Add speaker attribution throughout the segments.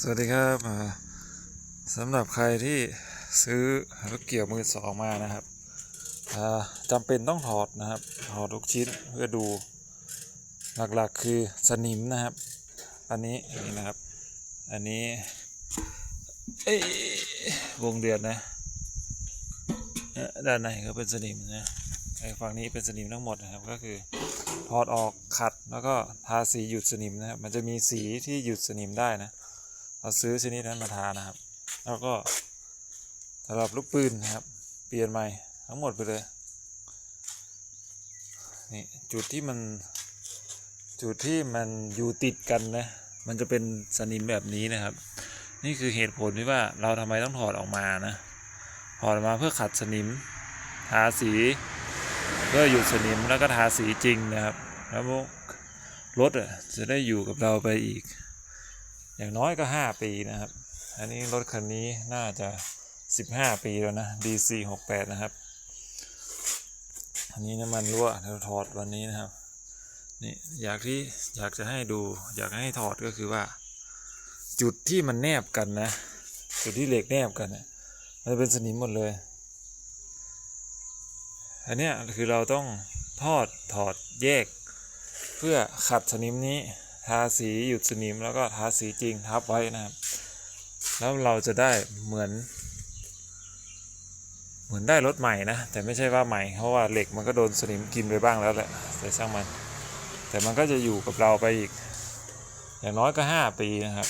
Speaker 1: สวัสดีครับสำหรับใครที่ซื้อรถเกี่ยวมือสองมานะครับจำเป็นต้องถอดนะครับถอดทุกชิ้นเพื่อดูหลักๆคือสนิมนะครับ อันนี้นี่นะครับ อันนี้วงเดือนนะด้านในก็เป็นสนิมนะไอ้ฝั่งนี้เป็นสนิมทั้งหมดนะครับก็คือถอดออกขัดแล้วก็ทาสีหยุดสนิมนะครับมันจะมีสีที่หยุดสนิมได้นะ เราซื้อชนิดนั้นมาทานะครับ แล้วก็สำหรับลูกปืนนะครับ เปลี่ยนใหม่ทั้งหมดไปเลยนี่จุดที่มันจุดที่มันอยู่ติดกันนะ มันจะเป็นสนิมแบบนี้นะครับ นี่คือเหตุผลที่ว่าเราทำไมต้องถอดออกมานะถอดออกมาเพื่อขัดสนิม ทาสี เพื่อหยุดสนิมแล้วก็ทาสีจริงนะครับ แล้วรถอะจะได้อยู่กับเราไปอีก อย่างน้อยก็ห้าปีนะครับ อันนี้รถคันนี้น่าจะสิบห้าปีแล้วนะ DC หกแปดนะครับ อันนี้น้ำมันรั่วเราถอดวันนี้นะครับ นี่อยากที่อยากจะให้ดู อยากให้ถอดก็คือว่า จุดที่มันแนบกันนะ จุดที่เหล็กแนบกันเนี่ยมันเป็นสนิมหมดเลย อันนี้คือเราต้องทอดถอดแยก เพื่อขัดสนิมนี้ ทาสีหยุดสนิมแล้วก็ทาสีจริงทับไว้นะครับ แล้วเราจะได้เหมือน เหมือนได้รถใหม่นะ แต่ไม่ใช่ว่าใหม่ เพราะว่าเหล็กมันก็โดนสนิมกินไปบ้างแล้วแหละแต่ช่างมัน แต่มันก็จะอยู่กับเราไปอีก อย่างน้อยก็ห้าปีนะครับ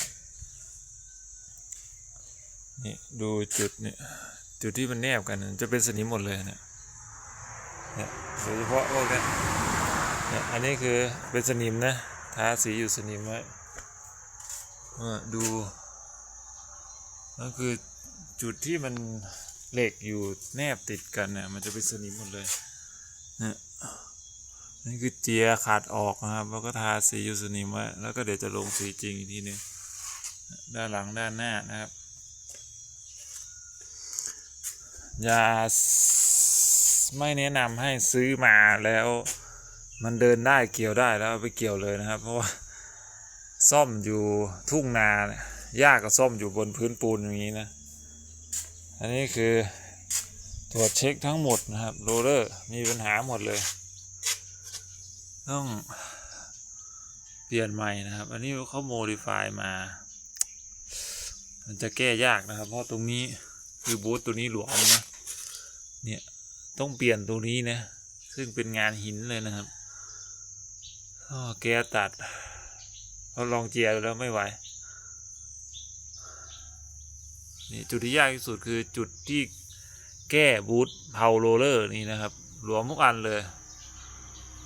Speaker 1: นี่ดูจุดเนี่ยจุดที่มันแนบกันจะเป็นสนิมหมดเลยเนี่ยเนี่ยโดยเฉพาะพวกเนี้เนี่ยอันนี้คือเป็นสนิมนะ ทาสีอยู่สนิมไว้ดูนั่นคือจุดที่มันเหล็กอยู่แนบติดกันเนี่ยมันจะเป็นสนิมหมดเลยนี่ยนี่คือเจียขาดออกนะครับแล้วก็ทาสีอยู่สนิมไว้แล้วก็เดี๋ยวจะลงสีจริงอีกทีหนึงด้านหลังด้านหน้านะครับอย่าไม่แนะนำให้ซื้อมาแล้ว มันเดินได้เกี่ยวได้แล้วไปเกี่ยวเลยนะครับ เพราะว่าซ่อมอยู่ทุ่งนาเนี่ยยากกับซ่อมอยู่บนพื้นปูนอย่างนี้นะ อันนี้คือตรวจเช็คทั้งหมดนะครับโรเลอร์มีปัญหาหมดเลย ต้องเปลี่ยนใหม่นะครับ อันนี้เขาโมดิฟายมา มันจะแก้ยากนะครับ เพราะตรงนี้คือบูธตัวนี้หลวมนะ เนี่ยต้องเปลี่ยนตรงนี้นะ ซึ่งเป็นงานหินเลยนะครับ อ๋อแกตัดเราลองเจียดูแล้วไม่ไหวนี่จุดที่ยากที่สุดคือจุดที่แก้บูทเพาโรเลอร์นี่นะครับหลวมทุกอันเลย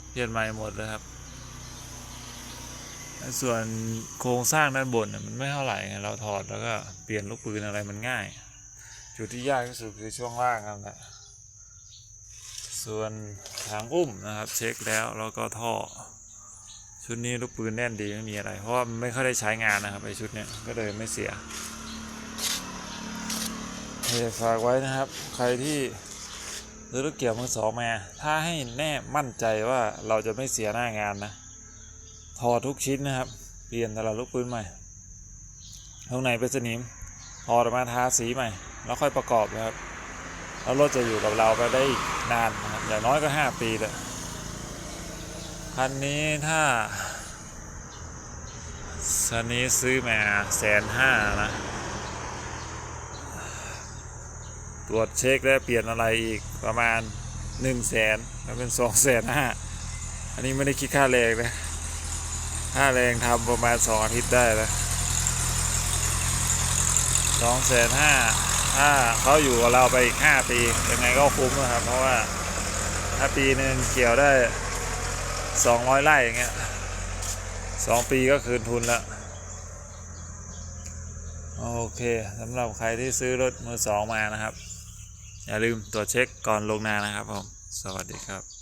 Speaker 1: เปลี่ยนใหม่หมดเลยครับ ส่วนโครงสร้างด้านบนมันไม่เท่าไหร่ไงเราถอดแล้วก็เปลี่ยนลูกปืนอะไรมันง่าย จุดที่ยากที่สุดคือช่วงล่างนั่นแหละส่วนทางอุ้มนะครับ เช็คแล้วแล้วก็ท่อ ชุดนี้ลูกปืนแน่นดีไม่มีอะไร เพราะว่าไม่ค่อยได้ใช้งานนะครับไอชุดเนี้ยก็เลยไม่เสียเฮ้ยฝากไว้นะครับ ใครที่ซื้อรถเกี่ยวมือสองมาถ้าให้แน่มั่นใจว่าเราจะไม่เสียหน้างานนะถอดทุกชิ้นนะครับ เปลี่ยนแต่ลอดลูกปืนใหม่ตรงไหนเป็นสนิมถอดออกมาทาสีใหม่ แล้วค่อยประกอบนะครับ แล้วรถจะอยู่กับเราไปได้อีกนานนะครับอย่างน้อยก็ห้าปีเลย คันนี้ถ้าคันนี้ซื้อมาแสนห้านะ ตรวจเช็คแล้วเปลี่ยนอะไรอีกประมาณหนึ่งแสนแล้วเป็นสองแสนห้าอันนี้ไม่ได้คิดค่าแรงนะค่าแรงทำประมาณสองอาทิตย์ได้แล้วสองแสนห้าถ้าเขาอยู่กับเราไปอีกห้าปียังไงก็คุ้มนะครับ เพราะว่าถ้าปีหนึ่งเกี่ยวได้ สองร้อยไร่อย่างเงี้ยสองปีก็คืนทุนละโอเคสำหรับใครที่ซื้อรถมือสองมานะครับ อย่าลืมตรวจเช็คก่อนลงนานะครับผม สวัสดีครับ